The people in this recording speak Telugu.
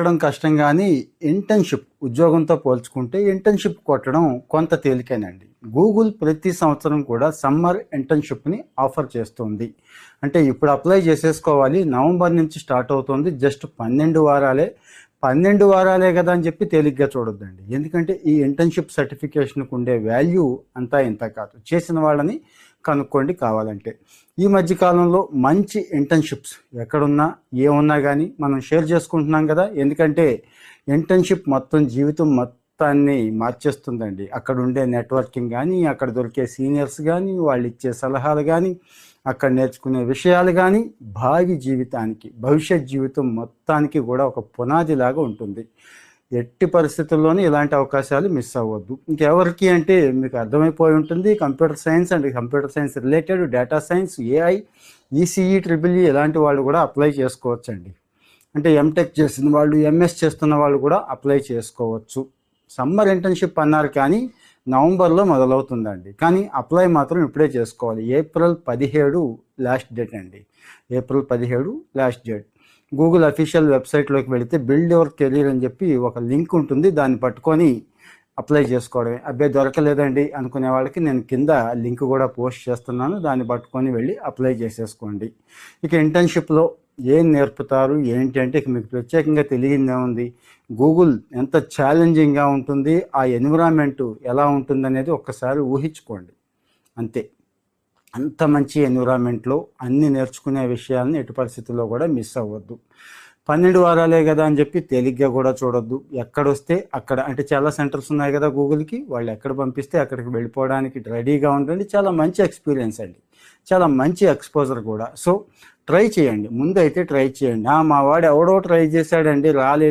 కొట్టడం కష్టం కానీ ఇంటర్న్షిప్ ఉద్యోగంతో పోల్చుకుంటే ఇంటర్న్షిప్ కొట్టడం కొంత తేలికేనండి. గూగుల్ ప్రతి సంవత్సరం కూడా సమ్మర్ ఇంటర్న్షిప్ని ఆఫర్ చేస్తుంది. అంటే ఇప్పుడు అప్లై చేసేసుకోవాలి. నవంబర్ నుంచి స్టార్ట్ అవుతుంది. జస్ట్ పన్నెండు వారాలే. పన్నెండు వారాలే కదా అని చెప్పి తేలిగ్గా చూడొద్దండి. ఎందుకంటే ఈ ఇంటర్న్షిప్ సర్టిఫికేషన్కు ఉండే వాల్యూ అంతా ఇంత కాదు. చేసిన వాళ్ళని కనుక్కోండి కావాలంటే. ఈ మధ్య కాలంలో మంచి ఇంటర్న్షిప్స్ ఎక్కడున్నా ఏమున్నా కానీ మనం షేర్ చేసుకుంటున్నాం కదా. ఎందుకంటే ఇంటర్న్షిప్ మొత్తం జీవితం మొత్తాన్ని మార్చేస్తుందండి. అక్కడ ఉండే నెట్వర్కింగ్ కానీ అక్కడ దొరికే సీనియర్స్ కానీ వాళ్ళు ఇచ్చే సలహాలు కానీ అక్కడ నేర్చుకునే విషయాలు కానీ భావి జీవితానికి భవిష్యత్ జీవితం మొత్తానికి కూడా ఒక పునాదిలాగా ఉంటుంది. ఎట్టి పరిస్థితుల్లోనూ ఇలాంటి అవకాశాలు మిస్ అవ్వద్దు. ఇంకెవరికి అంటే మీకు అర్థమైపోయి ఉంటుంది computer science and computer science related data science AI ECE triple E ఇలాంటి వాళ్ళు కూడా అప్లై చేసుకోవచ్చండి. అంటే ఎంటెక్ చేసిన వాళ్ళు ఎంఎస్ చేస్తున్న వాళ్ళు కూడా అప్లై చేసుకోవచ్చు. సమ్మర్ ఇంటర్న్షిప్ అన్నారు కానీ నవంబర్లో మొదలవుతుందండి. కానీ అప్లై మాత్రం ఇప్పుడే చేసుకోవాలి. ఏప్రిల్ పదిహేడు లాస్ట్ డేట్ అండి. ఏప్రిల్ పదిహేడు లాస్ట్ డేట్. గూగుల్ అఫీషియల్ వెబ్సైట్లోకి వెళితే బిల్డ్ యువర్ కెరీర్ అని చెప్పి ఒక లింక్ ఉంటుంది. దాన్ని పట్టుకొని అప్లై చేసుకోవడమే. అబ్బాయి దొరకలేదండి అనుకునే వాళ్ళకి నేను కింద లింక్ కూడా పోస్ట్ చేస్తున్నాను. దాన్ని పట్టుకొని వెళ్ళి అప్లై చేసేసుకోండి. ఇక ఇంటర్న్షిప్లో ఏం నేర్పుతారు? ఏంటి అంటే ఇక మీకు ప్రత్యేకంగా తెలియందే ఉంది. గూగుల్ ఎంత ఛాలెంజింగ్గా ఉంటుంది. ఆ ఎన్విరాన్మెంట్ ఎలా ఉంటుంది అనేది ఒక్కసారి ఊహించుకోండి. అంతే. అంత మంచి ఎన్విరాన్మెంట్లో అన్ని నేర్చుకునే విషయాలని ఎటు పరిస్థితుల్లో కూడా మిస్ అవ్వద్దు. పన్నెండు వారాలే కదా అని చెప్పి తేలిగ్గా కూడా చూడొద్దు. ఎక్కడొస్తే అక్కడ అంటే చాలా సెంటర్స్ ఉన్నాయి కదా గూగుల్కి వాళ్ళు ఎక్కడ పంపిస్తే అక్కడికి వెళ్ళిపోవడానికి రెడీగా ఉండండి. చాలా మంచి ఎక్స్పీరియన్స్ అండి. చాలా మంచి ఎక్స్పోజర్ కూడా. సో ట్రై చేయండి. ముందైతే ట్రై చేయండి. "ఆ, మా వాడు ఎవడో ట్రై చేశాడండి రాలేదు.